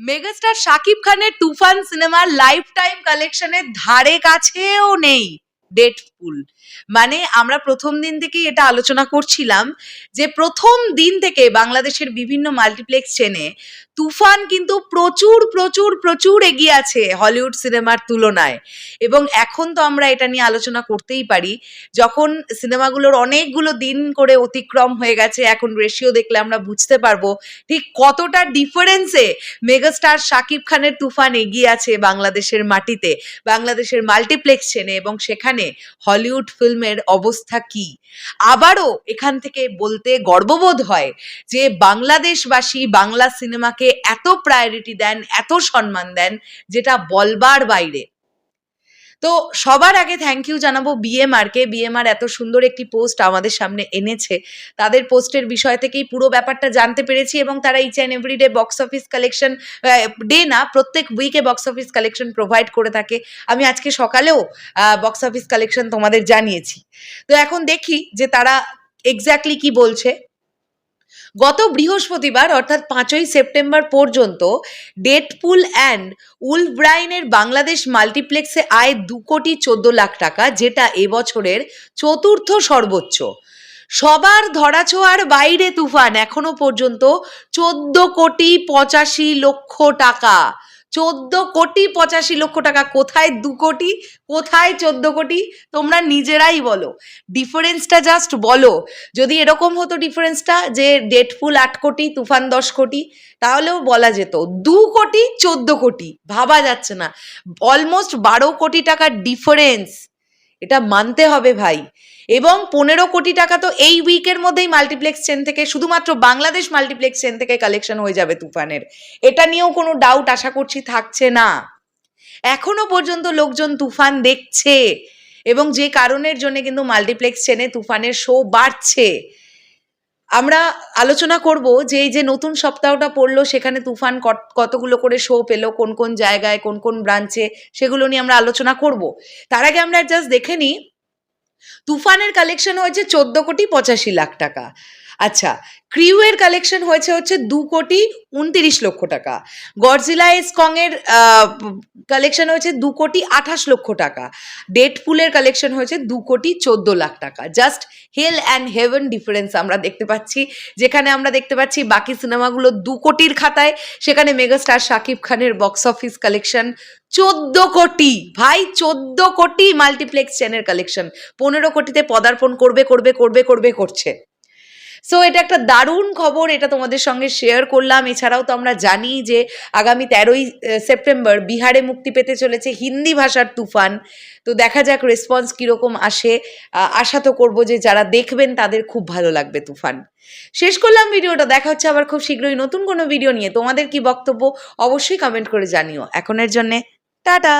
Megastar Shakib খানের তুফান সিনেমার life time কালেকশনের ধারে কাছেও নেই। ডেটফুল মানে আমরা প্রথম দিন থেকেই এটা আলোচনা করছিলাম যে প্রথম দিন থেকে বাংলাদেশের বিভিন্ন মাল্টিপ্লেক্স চেনে তুফান কিন্তু প্রচুর প্রচুর প্রচুর এগিয়ে আছে হলিউড সিনেমার তুলনায়। এবং এখন তো আমরা এটা নিয়ে আলোচনা করতেই পারি। যখন সিনেমাগুলোর অনেকগুলো দিন করে অতিক্রম হয়ে গেছে, এখন রেশিও দেখলে আমরা বুঝতে পারব ঠিক কতটা ডিফারেন্সে মেগাস্টার শাকিব খানের তুফান এগিয়ে আছে বাংলাদেশের মাটিতে, বাংলাদেশের মাল্টিপ্লেক্স চেনে এবং সেখানে হলিউড ফিল্মের অবস্থা কি? আবারও এখান থেকে বলতে গর্ববোধ হয় যে বাংলাদেশবাসী বাংলা সিনেমাকে এত প্রায়োরিটি দেন, এত সম্মান দেন, যেটা বলবার বাইরে। তো সবার আগে থ্যাংক ইউ জানাব বিএমআরকে বিএমআর এত সুন্দর একটি পোস্ট আমাদের সামনে এনেছে। তাদের পোস্টের বিষয় থেকেই পুরো ব্যাপারটা জানতে পেরেছি এবং তারা each and every day box office collection day না, প্রত্যেক উইকে বক্স অফিস কালেকশন প্রোভাইড করে থাকে। আমি আজকে সকালেও বক্স অফিস কালেকশন তোমাদের জানিয়েছি। তো এখন দেখি যে তারা এক্স্যাক্টলি কি বলছে। গত বৃহস্পতিবার, অর্থাৎ পাঁচই সেপ্টেম্বর পর্যন্ত ডেটপুল অ্যান্ড উলব্রাইনের বাংলাদেশ মাল্টিপ্লেক্সে আয় দু কোটি চোদ্দ লাখ টাকা, যেটা এবছরের চতুর্থ সর্বোচ্চ। সবার ধরাছোঁয়ার বাইরে তুফান, এখনও পর্যন্ত চোদ্দ কোটি পঁচাশি লক্ষ টাকা। চোদ্দ কোটি পঁচাশি লক্ষ টাকা। কোথায় দু কোটি? কোথায় চোদ্দ কোটি? তোমরা নিজেরাই বলো। ডিফারেন্সটা জাস্ট বলো। যদি এরকম হতো ডিফারেন্সটা যে ডেটফুল আট কোটি, তুফান দশ কোটি, তাহলেও বলা যেত। দু কোটি, চোদ্দ কোটি। ভাবা যাচ্ছে না। অলমোস্ট বারো কোটি টাকার ডিফারেন্স এটা মানতে হবে ভাই। এবং পনেরো কোটি টাকা তো এই উইকের মধ্যেই মাল্টিপ্লেক্স চেন থেকে শুধুমাত্র বাংলাদেশ মাল্টিপ্লেক্স চেন থেকে কালেকশন হয়ে যাবে তুফানের। এটা নিয়েও কোনো ডাউট আশা করছি থাকছে না। এখনও পর্যন্ত লোকজন তুফান দেখছে এবং যে কারণের জন্য কিন্তু মাল্টিপ্লেক্স চেনে তুফানের শো বাড়ছে। আমরা আলোচনা করব যে এই যে নতুন সপ্তাহটা পড়ল, সেখানে তুফান কত- কতগুলো করে শো পেল, কোন কোন জায়গায়, কোন কোন ব্রাঞ্চে সেগুলো নিয়ে আমরা আলোচনা করব। তার আগে আমরা জাস্ট দেখে নিই, তুফানের কালেকশন হয়েছে চোদ্দ কোটি পঁচাশি লাখ টাকা। আচ্ছা ক্রিউয়ের কালেকশন হয়েছে হচ্ছে দু কোটি উনতিরিশ লক্ষ টাকা। গডজিলা কংয়ের কালেকশন হয়েছে দু কোটি আঠাশ লক্ষ টাকা। ডেটপুলের কালেকশন হয়েছে দু কোটি চোদ্দ লাখ টাকা। Just hell and heaven difference আমরা দেখতে পাচ্ছি। যেখানে আমরা দেখতে পাচ্ছি বাকি সিনেমাগুলো দু কোটির খাতায়। সেখানে মেগাস্টার শাকিব খানের বক্স অফিস কালেকশন চোদ্দ কোটি। ভাই, চোদ্দ কোটি মাল্টিপ্লেক্স চ্যানের কালেকশন পনেরো কোটিতে পদার্পণ করবে করবে করবে করবে, করছে। সো এটা একটা দারুণ খবর, এটা তোমাদের সঙ্গে শেয়ার করলাম। এছাড়াও তো আমরা জানি যে আগামী তেরোই সেপ্টেম্বর বিহারে মুক্তি পেতে চলেছে হিন্দি ভাষার তুফান। তো দেখা যাক রেসপন্স কীরকম আসে। আশা তো করব যে যারা দেখবেন তাদের খুব ভালো লাগবে তুফান। শেষ করলাম ভিডিওটা। দেখা হচ্ছে আবার খুব শীঘ্রই নতুন কোনো ভিডিও নিয়ে। তোমাদের কি বক্তব্য? অবশ্যই কমেন্ট করে জানিও। এখনের জন্যে, টাটা!